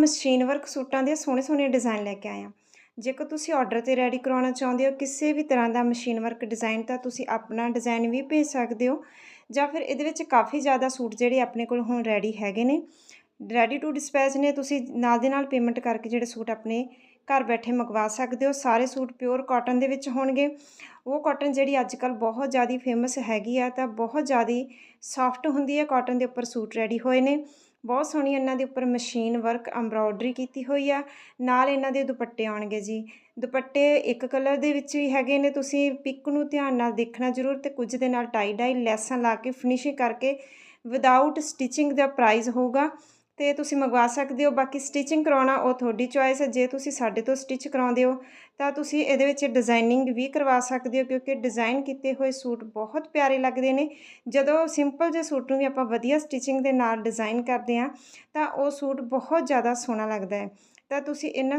Machine work ਸੂਟਾਂ ਦੇ ਸੋਹਣੇ ਸੋਹਣੇ ਡਿਜ਼ਾਈਨ ਲੈ ਕੇ ਆਏ ਹਾਂ। ਜੇਕਰ ਤੁਸੀਂ ਆਰਡਰ ਤੇ ਰੈਡੀ ਕਰਾਉਣਾ ਚਾਹੁੰਦੇ ਹੋ ਕਿਸੇ ਵੀ ਤਰ੍ਹਾਂ ਦਾ ਮਸ਼ੀਨ ਵਰਕ ਡਿਜ਼ਾਈਨ ਤਾਂ ਤੁਸੀਂ ਆਪਣਾ ਡਿਜ਼ਾਈਨ ਵੀ ਭੇਜ ਸਕਦੇ ਹੋ ਜਾਂ ਫਿਰ ਇਹਦੇ ਵਿੱਚ ਕਾਫੀ ਜ਼ਿਆਦਾ ਸੂਟ ਜਿਹੜੇ ਆਪਣੇ ਕੋਲ ਹੁਣ ਰੈਡੀ ਹੈਗੇ ਨੇ। ਰੈਡੀ ਟੂ ਡਿਸਪੈਚ ਨੇ, ਤੁਸੀਂ ਨਾਲ ਦੇ ਨਾਲ ਪੇਮੈਂਟ ਕਰਕੇ ਜਿਹੜੇ ਸੂਟ ਆਪਣੇ ਘਰ ਬੈਠੇ ਮੰਗਵਾ ਸਕਦੇ ਹੋ। ਸਾਰੇ ਸੂਟ ਪਿਓਰ ਕਾਟਨ ਦੇ ਵਿੱਚ ਹੋਣਗੇ। ਉਹ ਕਾਟਨ ਜਿਹੜੀ ਅੱਜ ਕੱਲ ਬਹੁਤ ਜ਼ਿਆਦਾ ਫੇਮਸ ਹੈਗੀ ਆ, ਤਾਂ ਬਹੁਤ ਜ਼ਿਆਦਾ ਸੌਫਟ ਹੁੰਦੀ ਹੈ ਕਾਟਨ ਦੇ ਉੱਪਰ ਸੂਟ ਰੈਡੀ ਹੋਏ ਨੇ। ਬਹੁਤ ਸੋਹਣੀ ਇਹਨਾਂ ਦੇ ਉੱਪਰ ਮਸ਼ੀਨ ਵਰਕ ਐਮਬ੍ਰੋਇਡਰੀ ਕੀਤੀ ਹੋਈ ਆ। ਨਾਲ ਇਹਨਾਂ ਦੇ ਦੁਪੱਟੇ ਆਉਣਗੇ ਜੀ। ਦੁਪੱਟੇ ਇੱਕ ਕਲਰ ਦੇ ਵਿੱਚ ਵੀ ਹੈਗੇ ਨੇ। ਤੁਸੀਂ ਪਿਕ ਨੂੰ ਧਿਆਨ ਨਾਲ ਦੇਖਣਾ ਜ਼ਰੂਰ ਤੇ ਕੁਝ ਦੇ ਨਾਲ ਟਾਈ ਡਾਈ ਲੈਸਾਂ ਲਾ ਕੇ ਫਿਨਿਸ਼ਿੰਗ ਕਰਕੇ ਵਿਦਆਊਟ ਸਟਿਚਿੰਗ ਦਾ ਪ੍ਰਾਈਸ ਹੋਊਗਾ। ਤੇ ਤੁਸੀਂ ਮੰਗਵਾ ਸਕਦੇ ਹੋ। ਬਾਕੀ ਸਟਿਚਿੰਗ ਕਰਾਉਣਾ ਉਹ ਤੁਹਾਡੀ ਚੁਆਇਸ ਹੈ। ਜੇ ਤੁਸੀਂ ਸਾਡੇ ਤੋਂ ਸਟਿਚ ਕਰਾਉਂਦੇ ਹੋ, ਤਾਂ ਤੁਸੀਂ ਇਹਦੇ ਵਿੱਚ ਡਿਜ਼ਾਈਨਿੰਗ ਵੀ ਕਰਵਾ ਸਕਦੇ ਹੋ, ਕਿਉਂਕਿ ਡਿਜ਼ਾਈਨ ਕੀਤੇ ਹੋਏ ਸੂਟ ਬਹੁਤ ਪਿਆਰੇ ਲੱਗਦੇ ਨੇ। ਜਦੋਂ ਸਿੰਪਲ ਜਿਹੇ ਸੂਟ ਨੂੰ ਵੀ ਆਪਾਂ ਵਧੀਆ ਸਟਿਚਿੰਗ ਦੇ ਨਾਲ ਡਿਜ਼ਾਈਨ ਕਰਦੇ ਹਾਂ, ਤਾਂ ਉਹ ਸੂਟ ਬਹੁਤ ਜ਼ਿਆਦਾ ਸੋਹਣਾ ਲੱਗਦਾ ਹੈ। ਤਾਂ ਤੁਸੀਂ ਇਹਨਾਂ